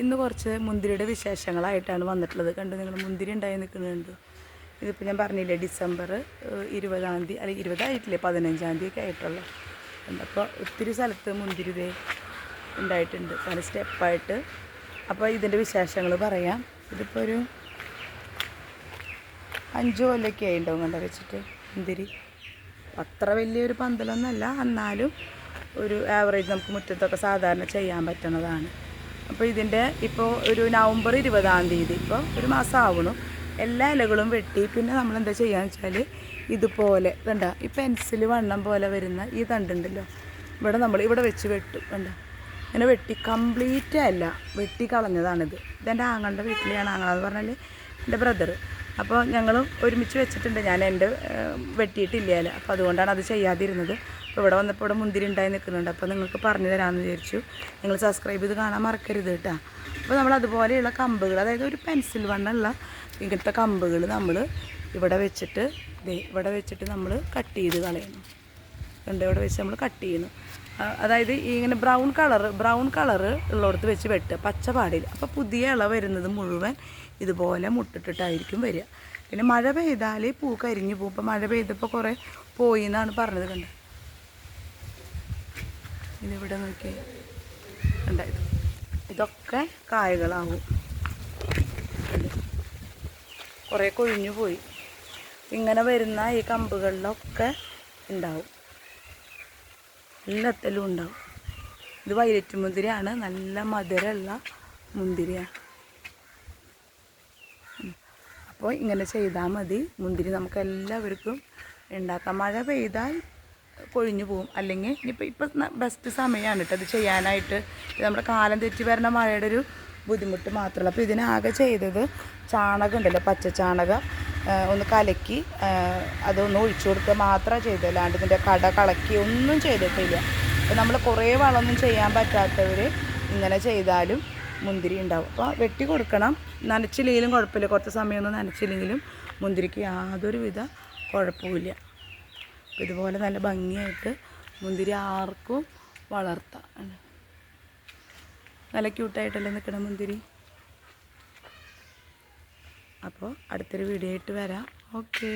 ഇന്ന് കുറച്ച് മുന്തിരിയുടെ വിശേഷങ്ങളായിട്ടാണ് വന്നിട്ടുള്ളത്. കണ്ടു നിങ്ങൾ മുന്തിരി ഉണ്ടായി നിൽക്കുന്നുണ്ട്. ഇതിപ്പോൾ ഞാൻ പറഞ്ഞില്ലേ ഡിസംബർ ഇരുപതാം തീയതി അല്ലെങ്കിൽ ഇരുപതായിട്ടില്ലേ പതിനഞ്ചാം തീയതി ഒക്കെ ആയിട്ടുള്ള. അപ്പോൾ ഒത്തിരി സ്ഥലത്ത് മുന്തിരി ഉണ്ടായിട്ടുണ്ട്. പല സ്റ്റെപ്പായിട്ട്. അപ്പോൾ ഇതിന്റെ വിശേഷങ്ങൾ പറയാം. ഇതിപ്പോൾ ഒരു അഞ്ച് കൊല്ലമൊക്കെ ആയിട്ടുണ്ടാവും കണ്ട വെച്ചിട്ട് മുന്തിരി. അത്ര വലിയൊരു പന്തലൊന്നല്ല എന്നാലും ഒരു ആവറേജ് നമുക്ക് മുറ്റത്തൊക്കെ സാധാരണ ചെയ്യാൻ പറ്റുന്നതാണ്. അപ്പോൾ ഇതിന്റെ ഇപ്പോൾ ഒരു നവംബർ ഇരുപതാം തീയതി ഇപ്പോൾ ഒരു മാസം ആവണം എല്ലാ ഇലകളും വെട്ടി. പിന്നെ നമ്മൾ എന്താ ചെയ്യാന്ന് വെച്ചാൽ ഇതുപോലെ കണ്ട ഈ പെൻസിൽ വണ്ണം പോലെ വരുന്ന ഈ തണ്ടുണ്ടല്ലോ ഇവിടെ നമ്മൾ ഇവിടെ വെച്ച് വെട്ടും കണ്ട. ഇങ്ങനെ വെട്ടി കംപ്ലീറ്റ് അല്ല വെട്ടി കളഞ്ഞതാണിത്. ഇതെന്റെ ആങ്ങളുടെ വീട്ടിലെയാണ് ആങ്ങളെന്ന് പറഞ്ഞാൽ എന്റെ ബ്രദർ അപ്പോൾ ഞങ്ങൾ ഒരുമിച്ച് വെച്ചിട്ടുണ്ട്. ഞാൻ എന്റെ വെട്ടിയിട്ടില്ല അപ്പോൾ അതുകൊണ്ടാണ് അത് ചെയ്യാതിരുന്നത്. അപ്പോൾ ഇവിടെ വന്നപ്പോൾ ഇവിടെ മുന്തിരി ഉണ്ടായി നിൽക്കുന്നുണ്ട്. അപ്പോൾ നിങ്ങൾക്ക് പറഞ്ഞു തരാമെന്ന് വിചാരിച്ചു. നിങ്ങൾ സബ്സ്ക്രൈബ് ചെയ്ത് കാണാൻ മറക്കരുത് കേട്ടോ. അപ്പോൾ നമ്മൾ അതുപോലെയുള്ള കമ്പുകൾ അതായത് ഒരു പെൻസിൽ വണ്ണുള്ള ഇങ്ങനത്തെ കമ്പുകൾ നമ്മൾ ഇവിടെ വെച്ചിട്ട് ഇവിടെ വെച്ചിട്ട് നമ്മൾ കട്ട് ചെയ്ത് കളയണം ഉണ്ട് ഇവിടെ വെച്ച് നമ്മൾ കട്ട് ചെയ്യുന്നു. അതായത് ഇങ്ങനെ ബ്രൗൺ കളർ ബ്രൗൺ കളർ ഉള്ളിടത്ത് വെച്ച് വെട്ടുക പച്ച പാടില്ല. അപ്പോൾ പുതിയ ഇള വരുന്നത് മുഴുവൻ ഇതുപോലെ മുട്ടിട്ടിട്ടായിരിക്കും വരിക. പിന്നെ മഴ പെയ്താൽ പൂ കരിഞ്ഞു പോകും. ഇപ്പോൾ മഴ പെയ്തപ്പോൾ കുറേ പോയി എന്നാണ് പറഞ്ഞത് കണ്ടത് ഇതിവിടെ നോക്കി ഉണ്ടായത് ഇതൊക്കെ കായകളാവും. കുറേ കൊഴിഞ്ഞു പോയി. ഇങ്ങനെ വരുന്ന ഈ കമ്പുകളിലൊക്കെ ഉണ്ടാവും. എല്ലാത്തിലും ഉണ്ടാവും. ഇത് വൈലറ്റ് മുന്തിരിയാണ്. നല്ല മധുരമുള്ള മുന്തിരിയാണ്. അപ്പോൾ ഇങ്ങനെ ചെയ്താൽ മതി. മുന്തിരി നമുക്ക് എല്ലാവർക്കും ഉണ്ടാക്കാം. മഴ പെയ്താൽ കൊഴിഞ്ഞു പോകും അല്ലെങ്കിൽ ഇനിയിപ്പോൾ ഇപ്പം ബെസ്റ്റ് സമയമാണ് കേട്ടോ ഇത് ചെയ്യാനായിട്ട്. നമ്മുടെ കാലം തെറ്റി വരുന്ന മഴയുടെ ഒരു ബുദ്ധിമുട്ട് മാത്രമല്ല. അപ്പോൾ ഇതിനാകെ ചെയ്തത് ചാണകം ഉണ്ടല്ലോ പച്ച ചാണകം ഒന്ന് കലക്കി അതൊന്ന് ഒഴിച്ചു കൊടുക്കുക മാത്രമേ ചെയ്തത്. അല്ലാണ്ട് ഇതിന്റെ കട കളക്കി ഒന്നും ചെയ്തിട്ടില്ല. അപ്പോൾ നമ്മൾ കുറേ വളമൊന്നും ചെയ്യാൻ പറ്റാത്തവർ ഇങ്ങനെ ചെയ്താലും മുന്തിരി ഉണ്ടാവും. അപ്പോൾ വെട്ടി കൊടുക്കണം. നനച്ചില്ലെങ്കിലും കുഴപ്പമില്ല. കുറച്ച് സമയമൊന്നും നനച്ചില്ലെങ്കിലും മുന്തിരിക്ക് യാതൊരുവിധ കുഴപ്പമില്ല അപ്പോൾ ഇതുപോലെ നല്ല ഭംഗിയായിട്ട് മുന്തിരി ആർക്കും വളർത്താം? നല്ല ക്യൂട്ടായിട്ടല്ലേ നിൽക്കണം മുന്തിരി? അപ്പോൾ അടുത്തൊരു വീഡിയോ ആയിട്ട് വരാം. ഓക്കേ